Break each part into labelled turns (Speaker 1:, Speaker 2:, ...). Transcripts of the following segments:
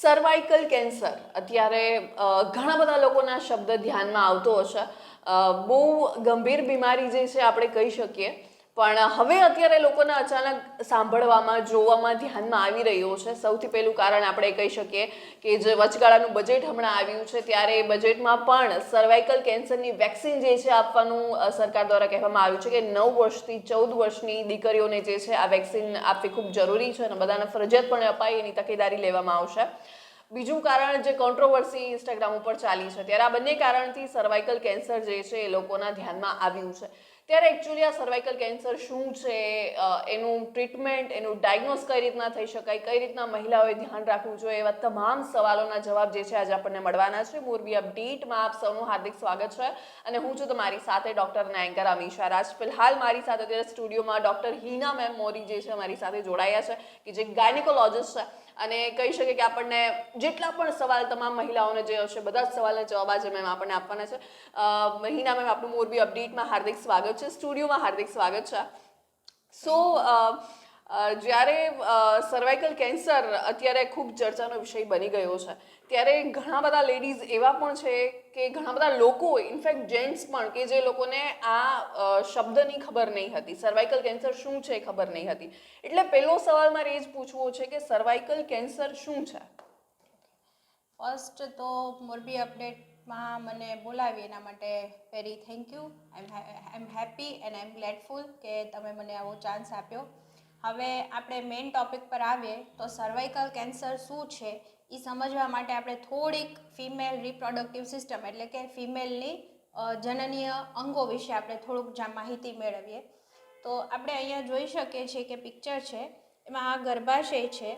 Speaker 1: Cervical cancer અત્યારે ઘણા બધા લોકોના શબ્દ ધ્યાનમાં આવતો હશે. બહુ ગંભીર બીમારી જે છે, આપણે કહી શકીએ. પણ હવે અત્યારે લોકોને અચાનક સાંભળવામાં, જોવામાં ધ્યાનમાં આવી રહ્યો છે. સૌથી પહેલું કારણ આપણે કહી શકીએ કે જે વચગાળાનું બજેટ હમણાં આવ્યું છે, ત્યારે એ બજેટમાં પણ સર્વાઇકલ કેન્સરની વેક્સિન જે છે આપવાનું સરકાર દ્વારા કહેવામાં આવ્યું છે કે નવ વર્ષથી ચૌદ વર્ષની દીકરીઓને જે છે આ વેક્સિન આપવી ખૂબ જરૂરી છે અને બધાને ફરજિયાતપણે અપાય, એની તકેદારી લેવામાં આવશે. બીજું કારણ જે કોન્ટ્રોવર્સી ઇન્સ્ટાગ્રામ ઉપર ચાલી છે, ત્યારે આ બંને કારણથી સર્વાઇકલ કેન્સર જે છે એ લોકોના ધ્યાનમાં આવ્યું છે. ત્યારે એકચ્યુઅલી આ સર્વાઇકલ કેન્સર શું છે એનું ટ્રીટમેન્ટ એનું ડાયગ્નોસ કઈ રીતના થઈ શકાય, કઈ રીતના મહિલાઓએ ધ્યાન રાખવું જોઈએ, એવા તમામ સવાલોના જવાબ જે છે આજે આપણને મળવાના છે. મોરબી અપડેટમાં આપ સૌનું હાર્દિક સ્વાગત છે અને હું છું તમારી સાથે ડૉક્ટર અને એન્કર અમીશા રાજ ફિલહાલ મારી સાથે અત્યારે સ્ટુડિયોમાં ડૉક્ટર હિના મેમ મોરી જે છે, મારી સાથે જોડાયા છે, કે જે ગાયનેકોલોજિસ્ટ છે અને કહી શકે કે આપણને જેટલા પણ સવાલ તમામ મહિલાઓને જે હશે, બધા જ સવાલના જવાબ આજે મેમ આપણને આપવાના છે. મહિના મેમ આપણું મોરબી અપડેટમાં હાર્દિક સ્વાગત છે સ્ટુડિયોમાં હાર્દિક સ્વાગત છે. સો જ્યારે સર્વાઇકલ કેન્સર અત્યારે ખૂબ ચર્ચાનો વિષય બની ગયો છે, ત્યારે ઘણા બધા લેડીઝ એવા પણ છે કે ઘણા બધા લોકો ઇનફેક્ટ જેન્ટ્સ પણ, કે જે લોકોને આ શબ્દની ખબર નહીં હતી. સર્વાઇકલ કેન્સર શું છે ખબર નહીં હતી. એટલે પહેલો સવાલ મારે એ જ પૂછવો છે કે સર્વાઇકલ કેન્સર શું છે?
Speaker 2: ફર્સ્ટ તો મોરબી અપડેટમાં મને બોલાવી, એના માટે very thank you I am happy and I am grateful કે તમે મને આવો ચાન્સ આપ્યો. હવે આપણે મેઇન ટોપિક પર આવીએ તો સર્વાઇકલ કેન્સર શું છે, એ સમજવા માટે આપણે થોડીક ફિમેલ રિપ્રોડક્ટિવ સિસ્ટમ એટલે કે ફિમેલની જનનીય અંગો વિશે આપણે થોડુંક માહિતી મેળવીએ. તો આપણે અહીંયા જોઈ શકીએ છીએ કે પિક્ચર છે, એમાં આ ગર્ભાશય છે.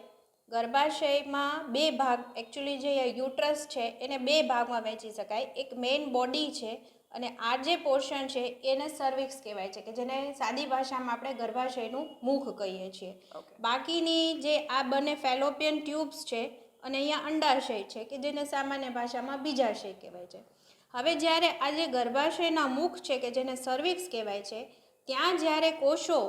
Speaker 2: ગર્ભાશયમાં બે ભાગ એકચ્યુઅલી જે યુટ્રસ છે, એને બે ભાગમાં વહેંચી શકાય. એક મેઇન બોડી છે અને આ જે પોર્શન છે એને સર્વિક્સ કહેવાય છે કે જેને સાદી ભાષામાં આપણે ગર્ભાશયનું મુખ કહીએ છીએ. બાકીની જે આ બંને ફેલોપિયન ટ્યુબ્સ છે અને અહીંયા અંડાશય છે કે જેને સામાન્ય ભાષામાં બીજાશય કહેવાય છે. હવે જ્યારે આ જે ગર્ભાશયના મુખ છે કે જેને સર્વિક્સ કહેવાય છે ત્યાં જ્યારે કોષો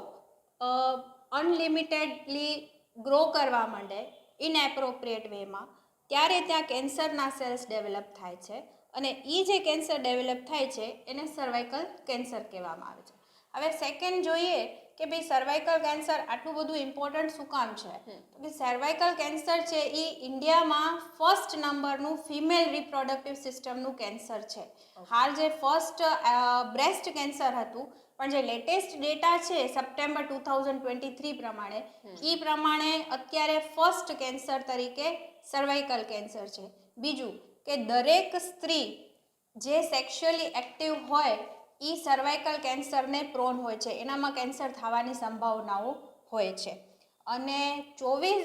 Speaker 2: અનલિમિટેડલી ગ્રો કરવા માંડે ઇનએપ્રોપ્રિએટ વેમાં ત્યારે ત્યાં કેન્સરના સેલ્સ ડેવલપ થાય છે. અને એ જે કેન્સર ડેવલપ થાય છે એને સર્વાઇકલ કેન્સર કહેવામાં આવે છે. હવે સેકન્ડ જોઈએ કે ભાઈ સર્વાઇકલ કેન્સર આટલું બધું ઇમ્પોર્ટન્ટ શું કામ છે? તો કે સર્વાઇકલ કેન્સર છે એ ઇન્ડિયામાં ફર્સ્ટ નંબરનું ફિમેલ રિપ્રોડક્ટિવ સિસ્ટમનું કેન્સર છે. હાલ જે ફર્સ્ટ બ્રેસ્ટ કેન્સર હતું પણ જે લેટેસ્ટ ડેટા છે September two thousand twenty three પ્રમાણે એ પ્રમાણે અત્યારે ફર્સ્ટ કેન્સર તરીકે સર્વાઇકલ કેન્સર છે. બીજું કે દરેક સ્ત્રી જે સેક્સ્યુઅલી એક્ટિવ હોય એ સર્વાઇકલ કેન્સરને પ્રોન હોય છે. એનામાં કેન્સર થવાની સંભાવનાઓ હોય છે. અને ચોવીસ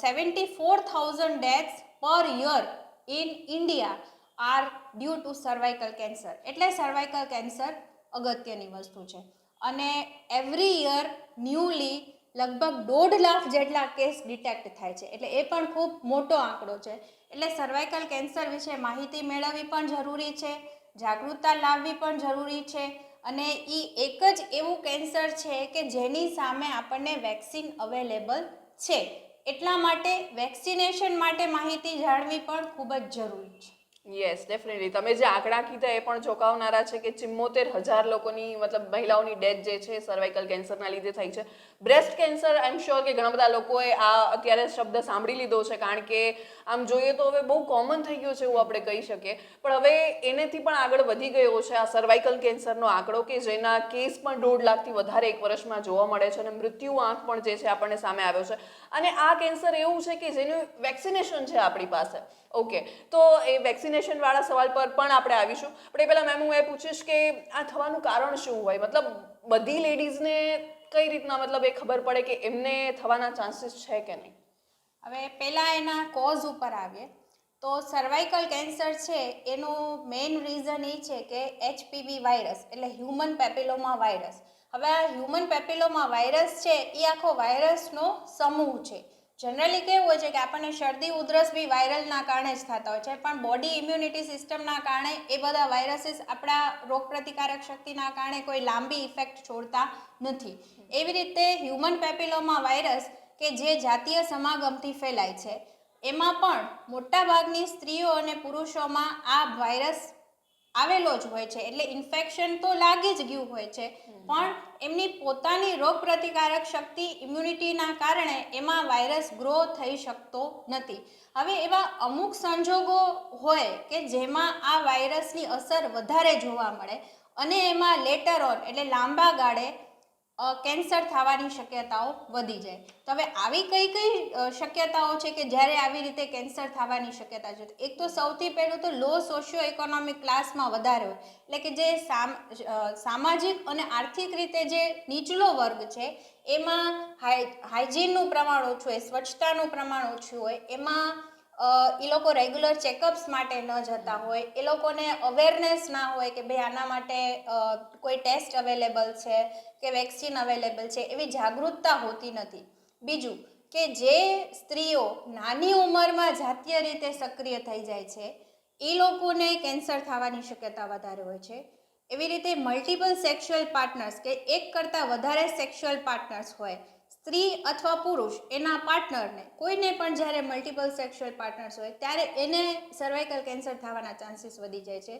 Speaker 2: seventy four thousand deaths per year in India are due to cervical cancer એટલે સર્વાઇકલ કેન્સર અગત્યની વસ્તુ છે. અને એવરી યર ન્યૂલી લગભગ દોઢ લાખ જેટલા કેસ ડિટેક્ટ થાય છે. એટલે એ પણ ખૂબ મોટો આંકડો છે. એટલે સર્વાઇકલ કેન્સર વિશે માહિતી મેળવવી પણ જરૂરી છે, જાગૃતતા લાવવી પણ જરૂરી છે અને એ એક જ એવું કેન્સર છે કે જેની સામે આપણને વેક્સિન અવેલેબલ છે. એટલા માટે વેક્સિનેશન માટે માહિતી જાણવી પણ ખૂબ જ જરૂરી છે.
Speaker 1: યસ ડેફિનેટલી તમે જે આંકડા કીધા એ પણ ચોંકાવનારા છે કે ચિમ્મોતેર હજાર લોકોની, મતલબ મહિલાઓની ડેથ જે છે સર્વાઇકલ કેન્સરના લીધે થઈ છે. Breast cancer I am sure કે ઘણા બધા લોકોએ આ અત્યારે શબ્દ સાંભળી લીધો છે, કારણ કે આમ જોઈએ તો હવે બહુ કોમન થઈ ગયો છે એવું આપણે કહી શકીએ. પણ હવે એનેથી પણ આગળ વધી ગયો છે આ સર્વાઇકલ કેન્સરનો આંકડો કે જેના કેસ પણ દોઢ લાખથી વધારે એક વર્ષમાં જોવા મળે છે અને મૃત્યુ આંક પણ જે છે આપણને સામે આવ્યો છે. અને આ કેન્સર એવું છે કે જેનું વેક્સિનેશન છે આપણી પાસે. ઓકે તો એ વેક્સિનેશન વાળા સવાલ પર પણ આપણે આવીશું. પણ એ પહેલાં મેમ હું એ પૂછીશ કે આ થવાનું કારણ શું હોય? મતલબ બધી લેડીઝને કઈ રીતના મતલબ એ ખબર પડે કે એમને થવાના ચાન્સીસ છે કે નહીં?
Speaker 2: હવે પહેલાં એના કોઝ ઉપર આવીએ. તો સર્વાઇકલ કેન્સર છે, એનું મેઇન રીઝન એ છે કે એચપીવી વાયરસ એટલે હ્યુમન પેપિલોમા વાયરસ હવે આ હ્યુમન પેપિલોમા વાયરસ છે, એ આખો વાયરસનો સમૂહ છે. જનરલી કેવું હોય છે કે આપણને શરદી, ઉધરસ બી વાયરલના કારણે જ થતા હોય છે, પણ બોડી ઇમ્યુનિટી સિસ્ટમના કારણે એ બધા વાયરસીસ આપણા રોગપ્રતિકારક શક્તિના કારણે કોઈ લાંબી ઇફેક્ટ છોડતા નથી. એવી રીતે હ્યુમન પેપિલોમા વાયરસ કે જે જાતીય સમાગમથી ફેલાય છે, એમાં પણ મોટાભાગની સ્ત્રીઓ અને પુરુષોમાં આ વાયરસ આવેલો જ હોય છે. એટલે ઇન્ફેક્શન તો લાગી જ ગયું હોય છે. પણ એમની પોતાની રોગ પ્રતિકારક શક્તિ ઇમ્યુનિટીના કારણે એમાં વાયરસ ગ્રો થઈ શકતો નથી. હવે એવા અમુક સંજોગો હોય કે જેમાં આ વાયરસની અસર વધારે જોવા મળે અને એમાં લેટર ઓન એટલે લાંબા ગાળે કેન્સર થવાની શક્યતાઓ વધી જાય. તો હવે આવી કઈ કઈ શક્યતાઓ છે કે જ્યારે આવી રીતે કેન્સર થવાની શક્યતા છે? એક તો સૌથી પહેલું તો લો સોશિયો ઇકોનોમિક ક્લાસમાં વધારે હોય. એટલે કે જે સામ સામાજિક અને આર્થિક રીતે જે નીચલો વર્ગ છે, એમાં હાઈ હાઇજીનનું પ્રમાણ ઓછું હોય, સ્વચ્છતાનું પ્રમાણ ઓછું હોય, એમાં એ લોકો રેગ્યુલર ચેકઅપ્સ માટે ન જતા હોય. એ લોકોને અવેરનેસ ના હોય કે ભાઈ આના માટે કોઈ ટેસ્ટ અવેલેબલ છે કે વેક્સિન અવેલેબલ છે એવી જાગૃતતા હોતી નથી. બીજું કે જે સ્ત્રીઓ નાની ઉંમરમાં જાતીય રીતે સક્રિય થઈ જાય છે એ લોકોને કેન્સર થવાની શક્યતા વધારે હોય છે. એવી રીતે મલ્ટિપલ સેક્સ્યુઅલ પાર્ટનર્સ કે એક કરતાં વધારે સેક્સ્યુઅલ પાર્ટનર્સ હોય સ્ત્રી અથવા પુરુષ એના પાર્ટનરને, કોઈને પણ જ્યારે મલ્ટિપલ સેક્સ્યુઅલ પાર્ટનર્સ હોય, ત્યારે એને સર્વાઇકલ કેન્સર થવાના ચાન્સીસ વધી જાય છે.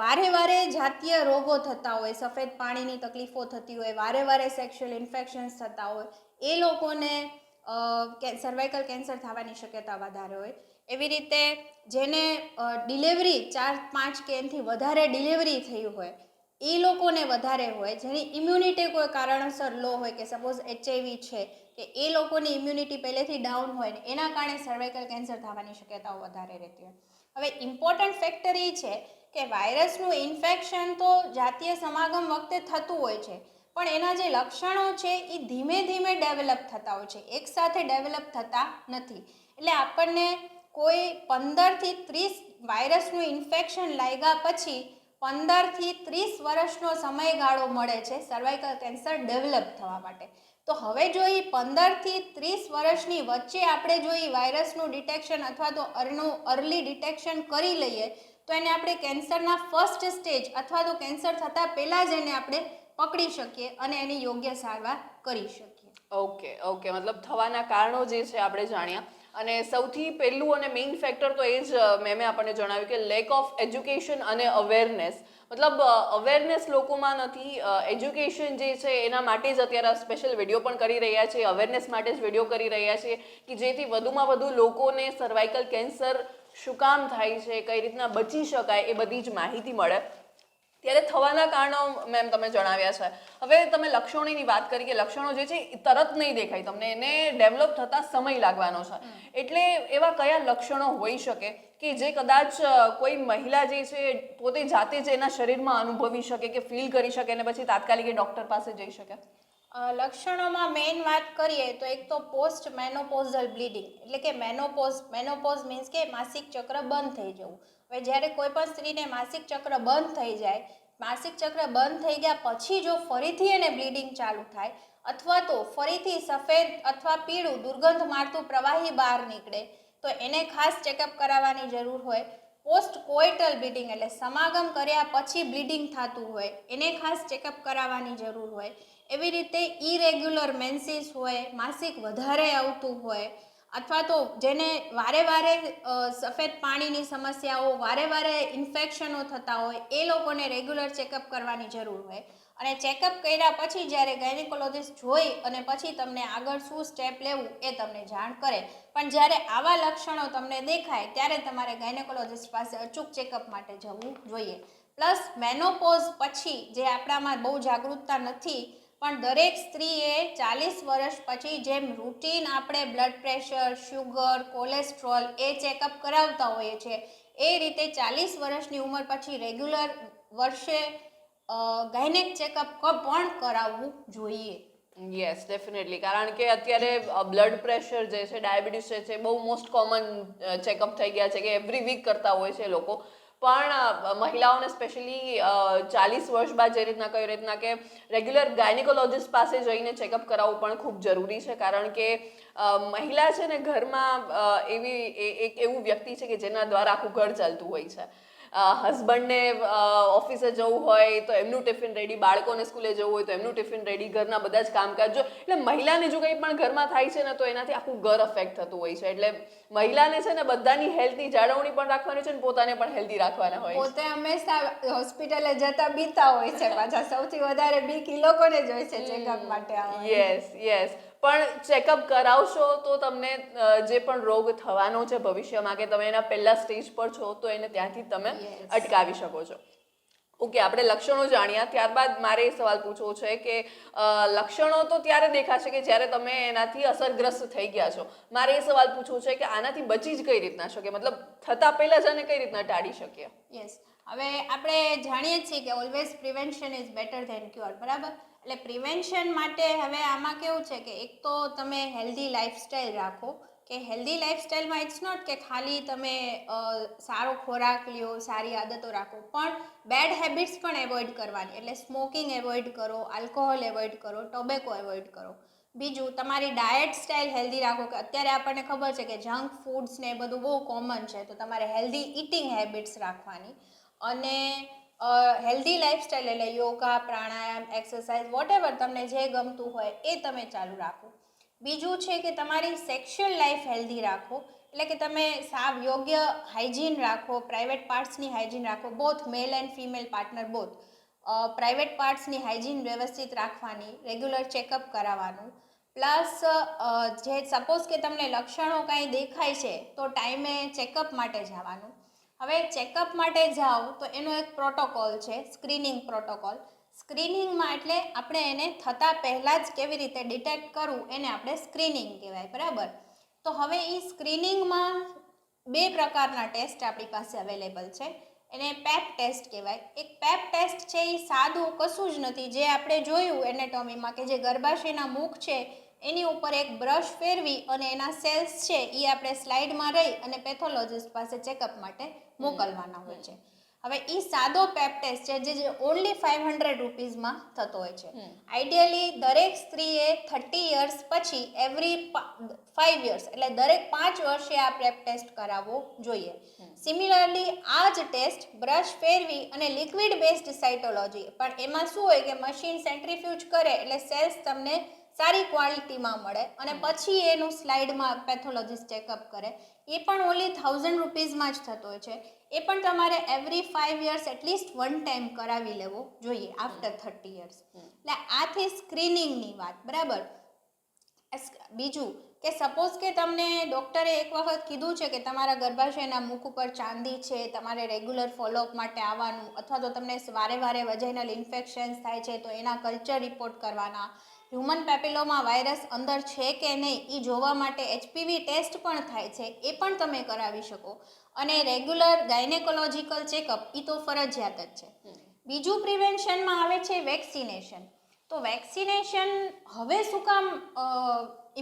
Speaker 2: વારે વારે જાતીય રોગો થતા હોય, સફેદ પાણીની તકલીફો થતી હોય, વારે વારે સેક્સ્યુઅલ ઇન્ફેક્શન્સ થતા હોય, એ લોકોને સર્વાઇકલ કેન્સર થવાની શક્યતા વધારે હોય. એવી રીતે જેને ડિલિવરી ચાર પાંચ કે એનાથી વધારે ડિલિવરી થઈ હોય એ લોકોને વધારે હોય, જેની ઇમ્યુનિટી કોઈ કારણસર લો હોય, કે સપોઝ એચઆઈવી છે, કે એ લોકોની ઇમ્યુનિટી પહેલેથી ડાઉન હોય ને, એના કારણે સર્વાઇકલ કેન્સર થવાની શક્યતાઓ વધારે રહેતી હોય. હવે ઇમ્પોર્ટન્ટ ફેક્ટર એ છે કે વાયરસનું ઇન્ફેક્શન તો જાતીય સમાગમ વખતે થતું હોય છે, પણ એના જે લક્ષણો છે એ ધીમે ધીમે ડેવલપ થતા હોય છે એકસાથે ડેવલપ થતા નથી. એટલે આપણને કોઈ પંદરથી ત્રીસ વાયરસનું ઇન્ફેક્શન લાગ્યા પછી પંદરથી ત્રીસ વર્ષનો સમયગાળો મળે છે સર્વાઇકલ કેન્સર ડેવલપ થવા માટે. તો હવે જો એ પંદરથી ત્રીસ વર્ષની વચ્ચે આપણે જો એ વાયરસનું ડિટેક્શન અથવા તો અરનું અર્લી ડિટેક્શન કરી લઈએ, તો એને આપણે કેન્સરના ફર્સ્ટ સ્ટેજ અથવા તો કેન્સર થતાં પહેલાં જ એને આપણે પકડી શકીએ અને એની યોગ્ય સારવાર કરી શકીએ.
Speaker 1: ઓકે ઓકે મતલબ થવાના કારણો જે છે આપણે જાણ્યા. અને સૌથી પહેલું અને મેઇન ફેક્ટર તો એ જ મેમે આપણને જણાવ્યું કે લેક ઓફ એજ્યુકેશન અને અવેરનેસ મતલબ અવેરનેસ લોકોમાં નથી એજ્યુકેશન જે છે એના માટે જ અત્યારે સ્પેશિયલ વીડિયો પણ કરી રહ્યા છે અવેરનેસ માટે જ વીડિયો કરી રહ્યા છે કે જેથી વધુમાં વધુ લોકોને સર્વાઇકલ કેન્સર શું કામ થાય છે, કઈ રીતના બચી શકાય એ બધી જ માહિતી મળે. ત્યારે થવાના કારણો મેમ તમે જણાવ્યા છે. હવે તમે લક્ષણોની વાત કરી કે લક્ષણો જે છે એ તરત નહીં દેખાય તમને, એને ડેવલપ થતાં સમય લાગવાનો છે. એટલે એવા કયા લક્ષણો હોઈ શકે કે જે કદાચ કોઈ મહિલા જે છે પોતે જાતે જ એના શરીરમાં અનુભવી શકે કે ફીલ કરી શકે અને પછી તાત્કાલિક ડૉક્ટર પાસે જઈ શકે?
Speaker 2: લક્ષણોમાં મેઇન વાત કરીએ તો એક તો પોસ્ટ મેનોપોઝલ બ્લીડિંગ એટલે કે મેનોપોઝ મેનોપોઝ મીન્સ કે માસિક ચક્ર બંધ થઈ જવું. હવે જ્યારે કોઈ પણ સ્ત્રીને માસિક ચક્ર બંધ થઈ જાય, માસિક ચક્ર બંધ થઈ ગયા પછી જો ફરીથી એને બ્લીડિંગ ચાલુ થાય અથવા તો ફરીથી સફેદ અથવા પીળું દુર્ગંધ મારતું પ્રવાહી બહાર નીકળે, તો એને ખાસ ચેકઅપ કરાવવાની જરૂર હોય. પોસ્ટ કોઇટલ બ્લીડિંગ એટલે સમાગમ કર્યા પછી બ્લીડિંગ થતું હોય, એને ખાસ ચેકઅપ કરાવવાની જરૂર હોય. એવી રીતે ઇરેગ્યુલર મેન્સીસ હોય, માસિક વધારે આવતું હોય અથવા તો જેને વારે વારે સફેદ પાણીની સમસ્યાઓ, વારે વારે ઇન્ફેક્શનો થતા હોય, એ લોકોને રેગ્યુલર ચેકઅપ કરવાની જરૂર હોય. અને ચેકઅપ કર્યા પછી જ્યારે ગાયનેકોલોજિસ્ટ જોઈ અને પછી તમને આગળ શું સ્ટેપ લેવું એ તમને જાણ કરે. પણ જ્યારે આવા લક્ષણો તમને દેખાય, ત્યારે તમારે ગાયનેકોલોજિસ્ટ પાસે અચૂક ચેકઅપ માટે જવું જોઈએ. પ્લસ મેનોપોઝ પછી જે આપણામાં બહુ જાગૃતતા નથી પણ દરેક સ્ત્રીએ ચાલીસ વર્ષ પછી જેમ રૂટીન આપણે બ્લડ પ્રેશર શુગર કોલેસ્ટ્રોલ એ ચેકઅપ કરાવતા હોઈએ છીએ, એ રીતે ચાલીસ વર્ષની ઉંમર પછી રેગ્યુલર વર્ષે ગાયનેક ચેકઅપ પણ કરાવવું જોઈએ.
Speaker 1: યસ ડેફિનેટલી કારણ કે અત્યારે બ્લડ પ્રેશર જે છે ડાયાબિટીસ જે છે બહુ મોસ્ટ કોમન ચેકઅપ થઈ ગયા છે કે એવરી વીક કરતા હોય છે લોકો. પણ મહિલાઓને સ્પેશિયલી ચાલીસ વર્ષ બાદ જે રીતના કઈ રીતના કે રેગ્યુલર ગાયનેકોલોજિસ્ટ પાસે જઈને ચેકઅપ કરાવવું પણ ખૂબ જરૂરી છે. કારણ કે મહિલા છે ને ઘરમાં એવી એક એવું વ્યક્તિ છે કે જેના દ્વારા આખું ઘર ચાલતું હોય છે. હસબન્ડને ઓફિસે જવું હોય તો એમનું ટિફિન રેડી બાળકોને સ્કૂલે જવું હોય તો એમનું ટિફિન રેડી ઘરના બધા જ કામકાજ. જો એટલે મહિલાને જો કંઈ પણ ઘરમાં થાય છે ને તો એનાથી આખું ઘર અફેક્ટ થતું હોય છે. એટલે મહિલાને છે ને બધાની હેલ્થની જાળવણી પણ રાખવાની છે ને પોતાને પણ હેલ્ધી રાખવાના હોય
Speaker 2: પોતે હંમેશા હોસ્પિટલે જતા બીતા હોય છે પાછા. સૌથી વધારે બીક એ લોકોને જ હોય છે ચેકઅપ માટે
Speaker 1: યસ યસ પણ ચેકઅપ કરાવશો તો તમને જે પણ રોગ થવાનો છે ભવિષ્યમાં કે તમે એના પહેલા સ્ટેજ પર છો તો એને ત્યાંથી તમે અટકાવી શકો છો. ઓકે આપણે લક્ષણો જાણ્યા. ત્યારબાદ મારે એ સવાલ પૂછવો છે કે લક્ષણો તો ત્યારે દેખાશે કે જ્યારે તમે એનાથી અસરગ્રસ્ત થઈ ગયા છો. મારે એ સવાલ પૂછવો છે કે આનાથી બચી જ કઈ રીતના શકે? મતલબ થતા પહેલાં જ આને કઈ રીતના ટાળી શકીએ?
Speaker 2: યસ હવે આપણે જાણીએ છીએ કે always prevention is better than cure બરાબર? એટલે પ્રિવેન્શન માટે હવે આમાં કેવું છે કે એક તો તમે હેલ્ધી લાઇફસ્ટાઈલ રાખો, કે હેલ્ધી લાઇફસ્ટાઈલમાં ઇટ્સ નોટ કે ખાલી તમે સારો ખોરાક લ્યો, સારી આદતો રાખો, પણ બેડ હેબિટ્સ પણ એવોઇડ કરવાની. એટલે સ્મોકિંગ એવોઇડ કરો આલ્કોહોલ એવોઇડ કરો ટોબેકો એવોઇડ કરો. બીજું, તમારી ડાયટ સ્ટાઇલ હેલ્ધી રાખો, કે અત્યારે આપણને ખબર છે કે જંક ફૂડ્સ ને એ બધું બહુ કોમન છે, તો તમારે હેલ્ધી ઇટિંગ હેબિટ્સ રાખવાની. અને હેલ્ધી લાઈફસ્ટાઈલ એટલે યોગા, પ્રાણાયામ એક્સરસાઇઝ વોટેવર તમને જે ગમતું હોય એ તમે ચાલુ રાખો. બીજું છે કે તમારી સેક્સ્યુઅલ લાઈફ હેલ્ધી રાખો. એટલે કે તમે સાવ યોગ્ય હાઇજીન રાખો પ્રાઇવેટ પાર્ટ્સની હાઇજીન રાખો both male and female partner both private પાર્ટ્સની hygiene વ્યવસ્થિત રાખવાની રેગ્યુલર ચેકઅપ કરાવવાનું. પ્લસ જે સપોઝ કે તમને લક્ષણો કાંઈ દેખાય છે, તો ટાઈમે ચેકઅપ માટે જવાનું. હવે ચેકઅપ માટે જાઓ તો એનો એક પ્રોટોકોલ છે સ્ક્રીનિંગ પ્રોટોકોલ સ્ક્રીનિંગમાં એટલે આપણે એને થતાં પહેલાં જ કેવી રીતે ડિટેક્ટ કરવું એને આપણે સ્ક્રીનિંગ કહેવાય, બરાબર? તો હવે એ સ્ક્રીનિંગમાં બે પ્રકારના ટેસ્ટ આપણી પાસે અવેલેબલ છે. એને પેપ ટેસ્ટ કહેવાય. એક પેપ ટેસ્ટ છે એ સાદું કશું જ નથી. જે આપણે જોયું એનેટોમીમાં કે જે ગર્ભાશયના મુખ છે, એની ઉપર એક બ્રશ ફેરવી અને એના સેલ્સ છે એ આપણે સ્લાઇડમાં રહી અને પેથોલોજિસ્ટ પાસે ચેકઅપ માટે મોકલવાના હોય છે. હવે એ સાદો પેપ ટેસ્ટ છે જે ઓનલી ફાઇવ હંડ્રેડ રૂપીઝમાં થતો હોય છે. આઈડિયલી દરેક સ્ત્રીએ થર્ટી યર્સ પછી એવરી ફાઇવ યર્સ એટલે દરેક પાંચ વર્ષે આ પેપ ટેસ્ટ કરાવવો જોઈએ. સિમિલરલી આ જ ટેસ્ટ બ્રશ ફેરવી અને લિક્વિડ બેસ્ડ સાઇટોલોજી પણ એમાં શું હોય કે મશીન સેન્ટ્રીફ્યુજ કરે એટલે સેલ્સ તમને સારી ક્વોલિટીમાં મળે અને પછી એનું સ્લાઇડમાં પેથોલોજીસ્ટ ચેકઅપ કરે. એ પણ ઓનલી થાઉઝન્ડ રૂપીઝમાં જ થતો હોય છે. એ પણ તમારે every five years at least one time કરાવી લેવો જોઈએ આફ્ટર થર્ટી યર્સ. એટલે આથી સ્ક્રીનિંગની વાત બરાબર? બીજું કે સપોઝ કે તમને ડૉક્ટરે એક વખત કીધું છે કે તમારા ગર્ભાશયના મુખ ઉપર ચાંદી છે તમારે રેગ્યુલર ફોલોઅપ માટે આવવાનું અથવા તો તમને વારે વારે વજાઇનલ ઇન્ફેક્શન્સ થાય છે તો એના કલ્ચર રિપોર્ટ કરવાના હ્યુમન પેપિલોમા વાયરસ અંદર છે કે નહીં એ જોવા માટે એચપીવી ટેસ્ટ પણ થાય છે એ પણ તમે કરાવી શકો. અને રેગ્યુલર ગાયનેકોલોજીકલ ચેકઅપ એ તો ફરજિયાત જ છે. બીજું પ્રિવેન્શનમાં આવે છે વેક્સિનેશન. તો વેક્સિનેશન હવે શું કામ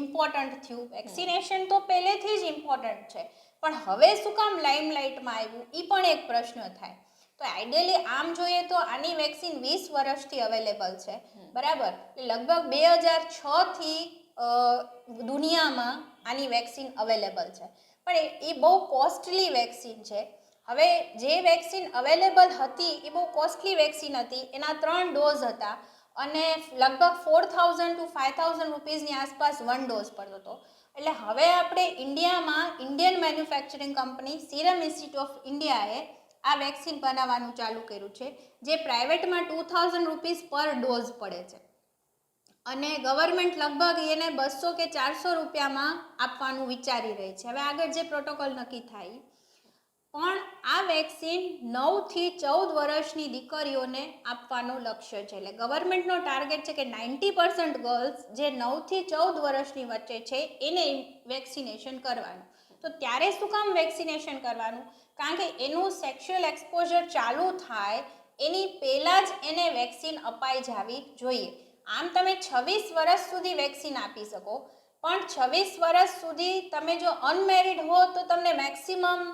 Speaker 2: ઇમ્પોર્ટન્ટ થયું? વેક્સિનેશન તો પહેલેથી જ ઇમ્પોર્ટન્ટ છે. પણ હવે શું કામ લાઇમલાઇટમાં આવ્યું? એ પણ એક પ્રશ્ન થાય. તો આઈડિયલી આમ જોઈએ તો આની વેક્સિન વીસ વર્ષથી અવેલેબલ છે. બરાબર? એટલે લગભગ બે હજાર છથી દુનિયામાં આની વેક્સિન અવેલેબલ છે. પણ એ- એ બહુ કોસ્ટલી વેક્સિન છે. હવે જે વેક્સિન અવેલેબલ હતી એ બહુ કોસ્ટલી વેક્સિન હતી. એના ત્રણ ડોઝ હતા અને લગભગ four thousand to five thousand રૂપીઝની આસપાસ વન ડોઝ પડતો હતો. એટલે હવે આપણે ઇન્ડિયામાં Indian manufacturing company Serum Institute of ઇન્ડિયાએ આ વેક્સિન બનાવવાનું ચાલુ કર્યું છે, જે પ્રાઇવેટમાં two thousand rupees per dose પડે છે. અને ગવર્મેન્ટ લગભગ એને બસો કે ચારસો રૂપિયામાં આપવાનું વિચારી રહી છે. હવે આગળ જે પ્રોટોકોલ નક્કી થાય, પણ આ વેક્સિન નવથી ચૌદ વર્ષની દીકરીઓને આપવાનું લક્ષ્ય છે. એટલે ગવર્મેન્ટનો ટાર્ગેટ છે કે નાઇન્ટી પર્સન્ટ ગર્લ્સ જે નવથી ચૌદ વર્ષની વચ્ચે છે, એને વેક્સિનેશન કરવાનું. તો ત્યારે શું કામ વેક્સિનેશન કરવાનું? કારણ કે એનું સેક્સ્યુઅલ એક્સપોઝર ચાલુ થાય, એની પહેલાં જ એને વેક્સિન અપાઈ જાવી જોઈએ. આમ તમે છવ્વીસ વર્ષ સુધી વેક્સિન આપી શકો, પણ છવ્વીસ વર્ષ સુધી તમે જો અનમેરિડ હો તો તમને મેક્સિમમ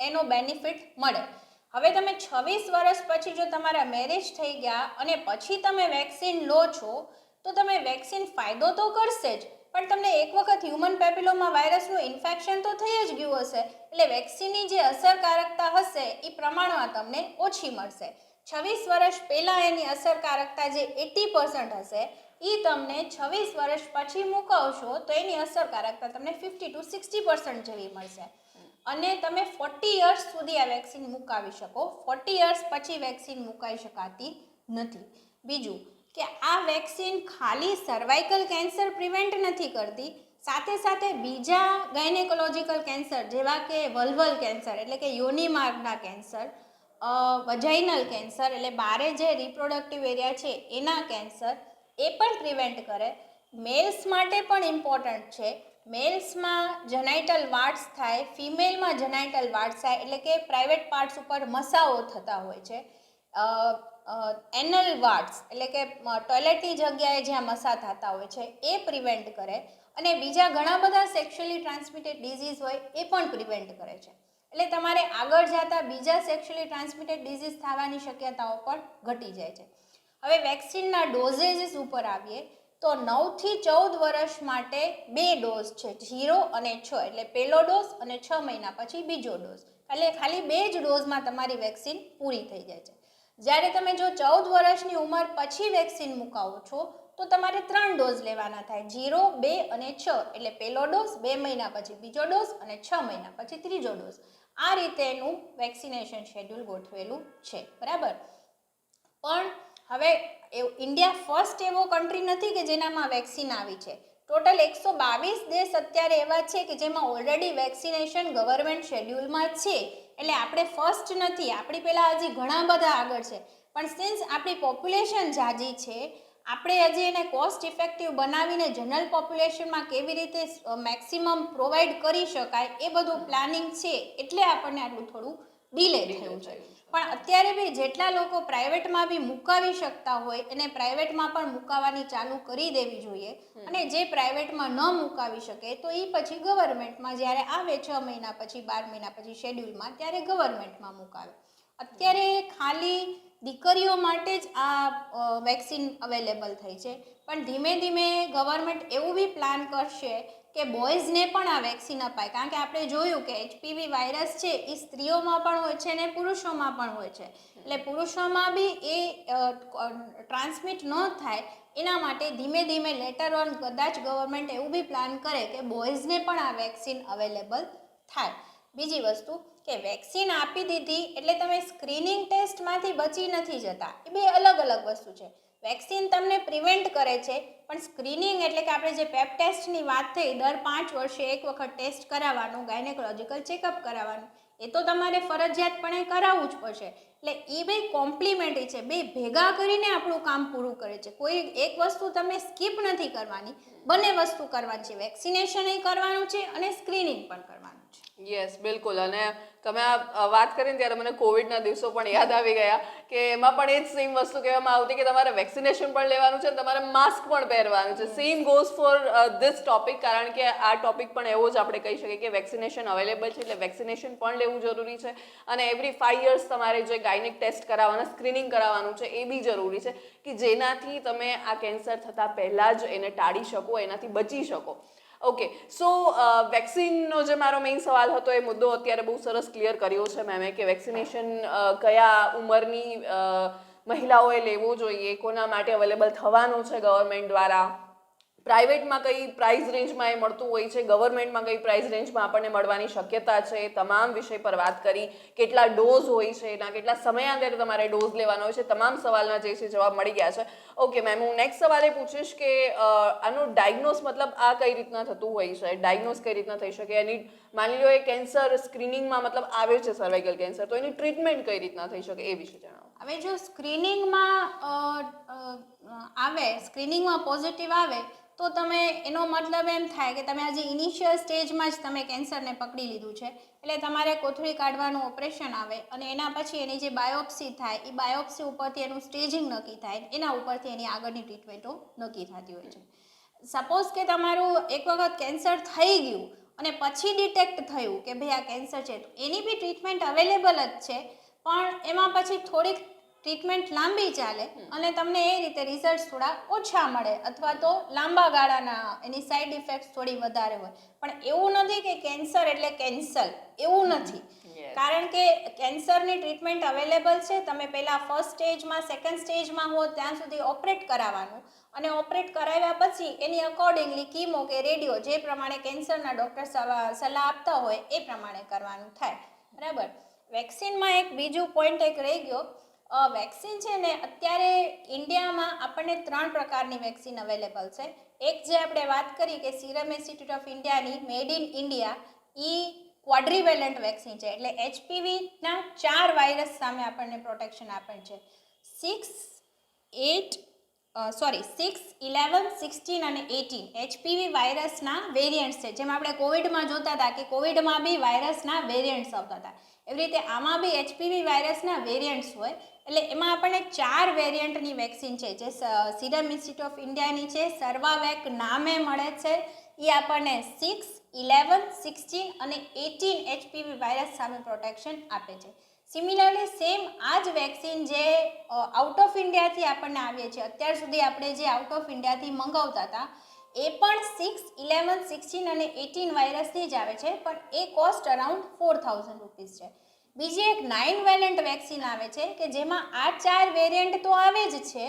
Speaker 2: એનો બેનિફિટ મળે. હવે તમે છવ્વીસ વર્ષ પછી જો તમારા મેરેજ થઈ ગયા અને પછી તમે વેક્સિન લો છો, તો તમે વેક્સિન ફાયદો તો કરશે જ પણ તમને એક વખત હ્યુમન પેપિલોમા વાયરસનું ઇન્ફેક્શન તો થઈ જ ગયું હશે. એટલે વેક્સિનની જે અસરકારકતા હશે, એ પ્રમાણમાં તમને ઓછી મળશે. છવ્વીસ વર્ષ પહેલાં એની અસરકારકતા જે એટી પર્સન્ટ હશે એ તમને છવ્વીસ વર્ષ પછી મૂકવશો, તો એની અસરકારકતા તમને ફિફ્ટી ટુ સિક્સટી પર્સન્ટ જેવી મળશે. અને તમે ફોર્ટી યર્સ સુધી આ વેક્સિન મુકાવી શકો. ફોર્ટી યર્સ પછી વેક્સિન મુકાઈ શકાતી નથી. બીજું કે આ વેક્સિન ખાલી સર્વાઇકલ કેન્સર પ્રિવેન્ટ નથી કરતી, સાથે સાથે બીજા ગાયનેકોલોજીકલ કેન્સર જેવા કે વલ્વલ કેન્સર એટલે કે યોની માર્ગના કેન્સર વજાઇનલ કેન્સર એટલે બારે જે રિપ્રોડક્ટિવ એરિયા છે એના કેન્સર એ પણ પ્રિવેન્ટ કરે. મેલ્સ માટે પણ ઇમ્પોર્ટન્ટ છે. મેલ્સમાં જનાઇટલ વાર્ડ્સ થાય ફિમેલમાં જનાઇટલ વાર્ડ્સ થાય એટલે કે પ્રાઇવેટ પાર્ટ્સ ઉપર મસાઓ થતા હોય છે. એનલ વાર્ડ્સ એટલે કે ટોયલેટની જગ્યાએ જ્યાં મસા થતા હોય છે, એ પ્રિવેન્ટ કરે. અને બીજા ઘણા બધા સેક્સ્યુઅલી ટ્રાન્સમિટેડ ડિઝીઝ હોય, એ પણ પ્રિવેન્ટ કરે છે. એટલે તમારે આગળ જતાં બીજા સેક્સ્યુઅલી ટ્રાન્સમિટેડ ડિઝીઝ થવાની શક્યતાઓ પણ ઘટી જાય છે. હવે વેક્સિનના ડોઝેજીસ ઉપર આવીએ, તો નવથી ચૌદ વર્ષ માટે બે ડોઝ છે, ઝીરો અને છ, એટલે પહેલો ડોઝ અને છ મહિના પછી બીજો ડોઝ. એટલે ખાલી બે જ ડોઝમાં તમારી વેક્સિન પૂરી થઈ જાય છે. જ્યારે તમે જો ચૌદ વર્ષની ઉંમર પછી વેક્સિન મુકાવો છો, તો તમારે ત્રણ ડોઝ લેવાના થાય. ઝીરો બે અને છ. એટલે પહેલો ડોઝ બે મહિના પછી, બીજો ડોઝ અને છ મહિના પછી ત્રીજો ડોઝ. આ રીતે એનું વેક્સિનેશન શેડ્યુલ ગોઠવેલું છે. બરાબર? પણ હવે એવું, ઇન્ડિયા ફર્સ્ટ એવો કન્ટ્રી નથી કે જેનામાં વેક્સિન આવી છે. ટોટલ એકસો બાવીસ દેશ અત્યારે એવા છે કે જેમાં ઓલરેડી વેક્સિનેશન ગવર્મેન્ટ શેડ્યુલમાં છે. એટલે આપણે ફર્સ્ટ નથી આપણી પહેલાં હજી ઘણા બધા આગળ છે. પણ સિન્સ આપણી પોપ્યુલેશન જાજી છે આપણે હજી એને કોસ્ટ ઇફેક્ટિવ બનાવીને જનરલ પોપ્યુલેશનમાં કેવી રીતે મેક્સિમમ પ્રોવાઈડ કરી શકાય એ બધું પ્લાનિંગ છે એટલે આપણને આટલું થોડું ડિલે થયું છે. પણ અત્યારે બી જેટલા લોકો પ્રાઇવેટમાં બી મુકાવી શકતા હોય એને પ્રાઇવેટમાં પણ મુકાવાની ચાલુ કરી દેવી જોઈએ. અને જે પ્રાઇવેટમાં ન મુકાવી શકે તો એ પછી ગવર્મેન્ટમાં જ્યારે આવે છ મહિના પછી બાર મહિના પછી શેડ્યુલમાં ત્યારે ગવર્મેન્ટમાં મુકાવે. અત્યારે ખાલી દીકરીઓ માટે જ આ વેક્સિન અવેલેબલ થઈ છે. પણ ધીમે ધીમે ગવર્મેન્ટ એવું બી પ્લાન કરશે કે બોયઝને પણ આ વેક્સિન અપાય. કારણ કે આપણે જોયું કે એચપીવી વાયરસ છે એ સ્ત્રીઓમાં પણ હોય છે ને પુરુષોમાં પણ હોય છે. એટલે પુરુષોમાં બી એ ટ્રાન્સમિટ ન થાય એના માટે ધીમે ધીમે લેટર ઓન કદાચ ગવર્મેન્ટ એવું બી પ્લાન કરે કે બોયઝને પણ આ વેક્સિન અવેલેબલ થાય. બીજી વસ્તુ કે વેક્સિન આપી દીધી એટલે તમે સ્ક્રીનિંગ ટેસ્ટમાંથી બચી નથી જતા. એ બે અલગ અલગ વસ્તુ છે. વેક્સિન તમને પ્રિવેન્ટ કરે છે, પણ સ્ક્રીનિંગ એટલે કે આપણે જે પેપ ટેસ્ટની વાત થઈ, દર પાંચ વર્ષે એક વખત ટેસ્ટ કરાવવાનું ગાયનેકોલોજીકલ ચેકઅપ કરાવવાનું, એ તો તમારે ફરજિયાતપણે કરાવવું જ પડશે. એટલે એ બે કોમ્પ્લિમેન્ટરી છે, બે ભેગા કરીને આપણું કામ પૂરું કરે છે. કોઈ એક વસ્તુ તમે સ્કીપ નથી કરવાની, બંને વસ્તુ કરવાની છે. વેક્સિનેશન કરવાનું છે અને સ્ક્રીનિંગ પણ કરવાનું છે.
Speaker 1: યસ બિલકુલ. અને તમે આ વાત કરીને ત્યારે મને કોવિડના દિવસો પણ યાદ આવી ગયા કે એમાં પણ એ જ સેમ વસ્તુ કહેવામાં આવતી કે તમારે વેક્સિનેશન પણ લેવાનું છે અને તમારે માસ્ક પણ પહેરવાનું છે. Same goes for this topic કારણ કે આ ટોપિક પણ એવો જ આપણે કહી શકીએ કે વેક્સિનેશન અવેલેબલ છે એટલે વેક્સિનેશન પણ લેવું જરૂરી છે અને એવરી ફાઈવ યર્સ તમારે જે ગાયનિક ટેસ્ટ કરાવવાના સ્ક્રીનિંગ કરાવવાનું છે એ બી જરૂરી છે કે જેનાથી તમે આ કેન્સર થતાં પહેલાં જ એને ટાળી શકો, એનાથી બચી શકો. ઓકે સો વેક્સિનનો જે મારો મેઇન સવાલ હતો, એ મુદ્દો અત્યારે બહુ સરસ ક્લિયર કર્યો છે મેમે કે વેક્સિનેશન કયા ઉંમરની મહિલાઓએ લેવો જોઈએ, કોના માટે અવેલેબલ થવાનું છે ગવર્મેન્ટ દ્વારા? પ્રાઇવેટમાં કઈ પ્રાઇસ રેન્જમાં એ મળતું હોય છે? ગવર્મેન્ટમાં કઈ પ્રાઇસ રેન્જમાં આપણને મળવાની શક્યતા છે? તમામ વિષય પર વાત કરી. કેટલા ડોઝ હોય છે એના, કેટલા સમયાંતરે તમારે ડોઝ લેવાનો હોય છે? તમામ સવાલના જે છે જવાબ મળી ગયા છે. ઓકે મેમ હું નેક્સ્ટ સવાલ પૂછીશ કે આનું ડાયગ્નોસ મતલબ આ કઈ રીતના થતું હોય છે? ડાયગ્નોસ કઈ રીતના થઈ શકે? એની, માની લો એ કેન્સર સ્ક્રીનિંગમાં મતલબ આવે છે સર્વાઇકલ કેન્સર તો એની ટ્રીટમેન્ટ કઈ રીતના થઈ શકે એ વિશે જણાવો.
Speaker 2: હવે જો સ્ક્રીનિંગમાં આવે સ્ક્રીનિંગમાં પોઝિટિવ આવે તો તમે એનો મતલબ એમ થાય કે તમે આજે ઇનિશિયલ સ્ટેજમાં જ તમે કેન્સરને પકડી લીધું છે. એટલે તમારે કોથળી કાઢવાનું ઓપરેશન આવે અને એના પછી એની જે બાયોપ્સી થાય, એ બાયોપ્સી ઉપરથી એનું સ્ટેજિંગ નક્કી થાય, એના ઉપરથી એની આગળની ટ્રીટમેન્ટો નક્કી થતી હોય છે. સપોઝ કે તમારું એક વખત કેન્સર થઈ ગયું અને પછી ડિટેક્ટ થયું કે ભાઈ આ કેન્સર છે, તો એની બી ટ્રીટમેન્ટ અવેલેબલ જ છે. પણ એમાં પછી થોડીક ટ્રીટમેન્ટ લાંબી ચાલે અને તમને એ રીતે રિઝલ્ટ થોડા ઓછા મળે અથવા તો લાંબા ગાળાના એની સાઈડ ઇફેક્ટ્સ થોડી વધારે હોય. પણ એવું નથી કે કેન્સર એટલે કેન્સલ એવું નથી. કારણ કે કેન્સરની ટ્રીટમેન્ટ અવેલેબલ છે. તમે પહેલાં ફર્સ્ટ સ્ટેજમાં સેકન્ડ સ્ટેજમાં હો ત્યાં સુધી ઓપરેટ કરાવવાનું. અને ઓપરેટ કરાવ્યા પછી એની અકોર્ડિંગલી કીમો કે રેડિયો જે પ્રમાણે કેન્સરના ડૉક્ટર સલાહ આપતા હોય એ પ્રમાણે કરવાનું થાય. બરાબર? વેક્સિનમાં એક બીજું પોઈન્ટ એક રહી ગયો. વેક્સિન છે ને, અત્યારે ઇન્ડિયામાં આપણને ત્રણ પ્રકારની વેક્સિન અવેલેબલ છે. એક જે આપણે વાત કરી કે સિરમ ઇન્સ્ટિટ્યૂટ ઓફ ઇન્ડિયાની મેડ ઇન ઇન્ડિયા એ ક્વાડ્રીવેલન્ટ વેક્સિન છે. એટલે એચપીવીના ચાર વાયરસ સામે આપણને પ્રોટેક્શન આપે છે. Six eight sorry six eleven sixteen અને એટીન એચપીવી વાયરસના વેરિયન્ટ્સ છે. જેમ આપણે કોવિડમાં જોતા હતા કે કોવિડમાં બી વાયરસના વેરિયન્ટ્સ આવતા હતા. એવી રીતે આમાં બી એચપીવી વાયરસના વેરિયન્ટ્સ હોય, એટલે એમાં આપણને ચાર વેરિયન્ટની વેક્સિન છે. જે સિરમ ઇન્સ્ટિટ્યૂટ ઓફ ઇન્ડિયાની છે સર્વાવેક નામે મળે છે. એ આપણને સિક્સ ઇલેવન સિક્સટીન અને એટીન એચપીવી વાયરસ સામે પ્રોટેક્શન આપે છે. સિમિલરલી સેમ આ જ વેક્સિન જે આઉટ ઓફ ઇન્ડિયાથી આપણને આવીએ છીએ. અત્યાર સુધી આપણે જે આઉટ ઓફ ઇન્ડિયાથી મંગાવતા હતા એ પણ સિક્સ ઇલેવન સિક્સટીન અને એટીન વાયરસથી જ આવે છે, પણ એ cost around four thousand rupees છે. બીજી એક નાઇન વેલેન્ટ વેક્સિન આવે છે કે જેમાં આ ચાર વેરિયન્ટ તો આવે જ છે,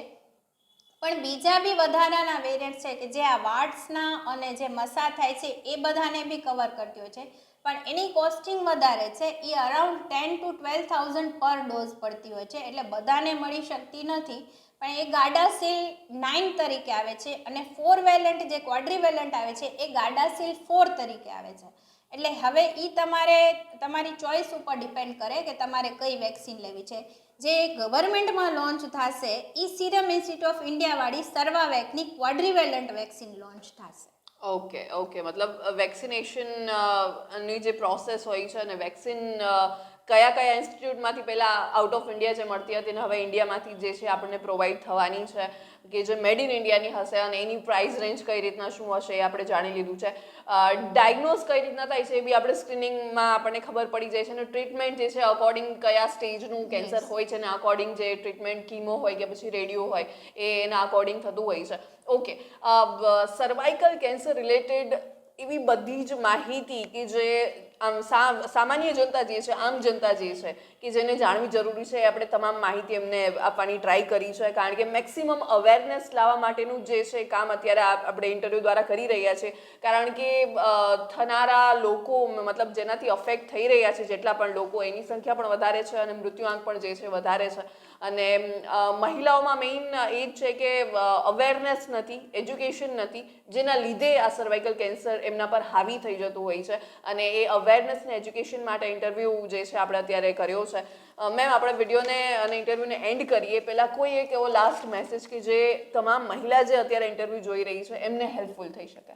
Speaker 2: પણ બીજા બી વધારાના વેરિયન્ટ છે કે જે આ વાર્ડ્સના અને જે મસા થાય છે એ બધાને બી કવર કરતી હોય છે. પણ એની કોસ્ટિંગ વધારે છે, એ around ten to twelve thousand per dose પડતી હોય છે, એટલે બધાને મળી શકતી નથી. પણ એ ગાડાસીલ નાઇન તરીકે આવે છે અને ફોર વેલેન્ટ જે ક્વાડ્રીવેલન્ટ આવે છે, એ ગાડાસીલ ફોર તરીકે આવે છે. એટલે હવે એ તમારે, તમારી ચોઈસ ઉપર ડિપેન્ડ કરે કે તમારે કઈ વેક્સિન લેવી છે. જે ગવર્મેન્ટમાં લોન્ચ થશે એ સિરમ ઇન્સ્ટિટ્યૂટ ઓફ ઇન્ડિયાવાળી સર્વાવેકની ક્વાડ્રીવેલન્ટ વેક્સિન લોન્ચ થશે.
Speaker 1: Okay okay. મતલબ વેક્સિનેશનની જે પ્રોસેસ હોય છે અને વેક્સિન કયા કયા ઇન્સ્ટિટ્યૂટમાંથી પહેલાં આઉટ ઓફ ઇન્ડિયા જે મળતી હતી ને હવે ઇન્ડિયામાંથી જે છે આપણને પ્રોવાઈડ થવાની છે કે જે મેડ ઇન ઇન્ડિયાની હશે અને એની પ્રાઇસ રેન્જ કઈ રીતના શું હશે એ આપણે જાણી લીધું છે. ડાયગ્નોઝ કઈ રીતના થાય છે એ બી આપણે સ્ક્રીનિંગમાં આપણને ખબર પડી જાય છે અને ટ્રીટમેન્ટ જે છે અકોર્ડિંગ કયા સ્ટેજનું કેન્સર હોય છે ને અકોર્ડિંગ જે ટ્રીટમેન્ટ કીમો હોય કે પછી રેડિયો હોય એ એના અકોર્ડિંગ થતું હોય છે. ઓકે સર્વાઇકલ કેન્સર રિલેટેડ એવી બધી જ માહિતી કે જે આમ સામાન્ય જનતા જે છે આમ જનતા જે છે કે જેને જાણવી જરૂરી છે આપણે તમામ માહિતી એમને આપવાની ટ્રાય કરી છે, કારણ કે મેક્સિમમ અવેરનેસ લાવવા માટેનું જે છે કામ અત્યારે આપણે ઇન્ટરવ્યૂ દ્વારા કરી રહ્યા છે. કારણ કે થનારા લોકો મતલબ જેનાથી અફેક્ટ થઈ રહ્યા છે, જેટલા પણ લોકો, એની સંખ્યા પણ વધારે છે અને મૃત્યુઆંક પણ જે છે વધારે છે. અને મહિલાઓમાં મેઇન એ જ છે કે અવેરનેસ નથી એજ્યુકેશન નથી, જેના લીધે આ સર્વાઇકલ કેન્સર એમના પર હાવી થઈ જતું હોય છે. અને એ અવેરનેસ ને એજ્યુકેશન માટે ઇન્ટરવ્યૂ જે છે આપણે અત્યારે કર્યો છે મેમ, આપણે વિડીયોને અને ઇન્ટરવ્યૂને એન્ડ કરીએ. પહેલાં કોઈ એક એવો લાસ્ટ મેસેજ કે જે તમામ મહિલા જે અત્યારે ઇન્ટરવ્યૂ જોઈ રહી છે, એમને હેલ્પફુલ થઈ શકે.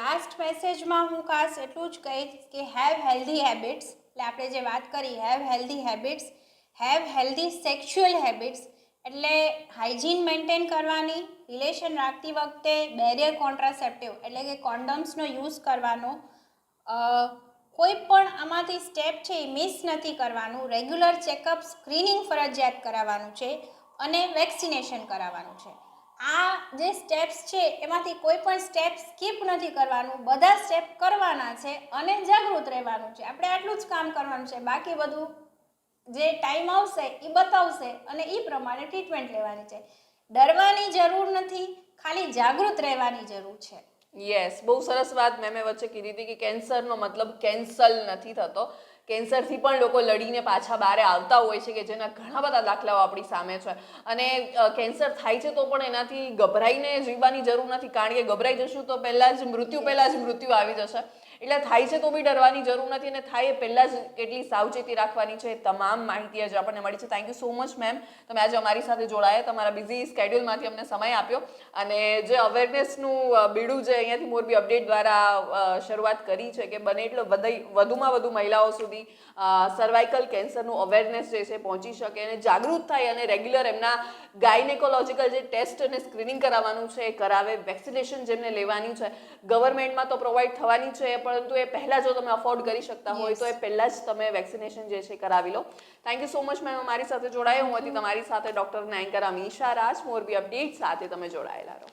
Speaker 2: લાસ્ટ મેસેજમાં હું ખાસ એટલું જ કહીશ કે હેવ હેલ્ધી હેબિટ્સ એટલે આપણે જે વાત કરી have healthy habits have healthy sexual habits એટલે હાઇજીન મેન્ટેન કરવાની રિલેશન રાખતી વખતે બેરિયર કોન્ટ્રાસેપ્ટિવ એટલે કે કોન્ડમ્સનો યુઝ કરવાનો. કોઈ પણ આમાંથી સ્ટેપ છે એ મિસ નથી કરવાનું. રેગ્યુલર ચેકઅપ સ્ક્રીનિંગ ફરજિયાત કરાવવાનું છે અને વેક્સિનેશન કરાવવાનું છે. આ જે સ્ટેપ્સ છે એમાંથી કોઈ પણ સ્ટેપ સ્કીપ નથી કરવાનું. બધા સ્ટેપ કરવાના છે અને જાગૃત રહેવાનું છે. આપણે આટલું જ કામ કરવાનું છે. બાકી બધું જે ટાઈમ આવશે એ બતાવશે અને એ પ્રમાણે ટ્રીટમેન્ટ લેવાની છે. ડરવાની જરૂર નથી, ખાલી જાગૃત રહેવાની જરૂર છે.
Speaker 1: યસ બહુ સરસ વાત મેં મેં વચ્ચે કીધી હતી કે કેન્સરનો મતલબ કેન્સલ નથી થતો. કેન્સરથી પણ લોકો લડીને પાછા બહાર આવતા હોય છે કે જેના ઘણા બધા દાખલાઓ આપણી સામે છે. અને કેન્સર થાય છે તો પણ એનાથી ગભરાઈને જીવવાની જરૂર નથી. કારણ કે ગભરાઈ જશું તો પહેલાં જ મૃત્યુ, પહેલાં જ મૃત્યુ આવી જશે. એટલે થાય છે તો બી ડરવાની જરૂર નથી અને થાય એ પહેલાં જ કેટલી સાવચેતી રાખવાની છે તમામ માહિતી આજે આપણને મળી છે. Thank you so much ma'am તમે આજે અમારી સાથે જોડાયા. તમારા બિઝી સ્કેડ્યુલમાંથી અમને સમય આપ્યો અને જે અવેરનેસનું બીડું જે અહીંયાથી મોરબી અપડેટ દ્વારા શરૂઆત કરી છે કે બને એટલો વધુમાં વધુ મહિલાઓ સુધી સર્વાઇકલ કેન્સરનું અવેરનેસ જે છે પહોંચી શકે અને જાગૃત થાય અને રેગ્યુલર એમના ગાયનેકોલોજીકલ જે ટેસ્ટ અને સ્ક્રીનિંગ કરાવવાનું છે એ કરાવે. વેક્સિનેશન જેમને લેવાની છે. ગવર્મેન્ટમાં તો પ્રોવાઈડ થવાની છે પણ પરંતુ એ પહેલાં જો તમે અફોર્ડ કરી શકતા હોય તો એ પહેલાં જ તમે વેક્સિનેશન જે છે કરાવી લો. Thank you so much ma'am અમારી સાથે જોડાયા. હું હતી તમારી સાથે ડૉક્ટર નાયંકર અમીશા રાજ મોરબી અપડેટ સાથે તમે જોડાયેલા રહો.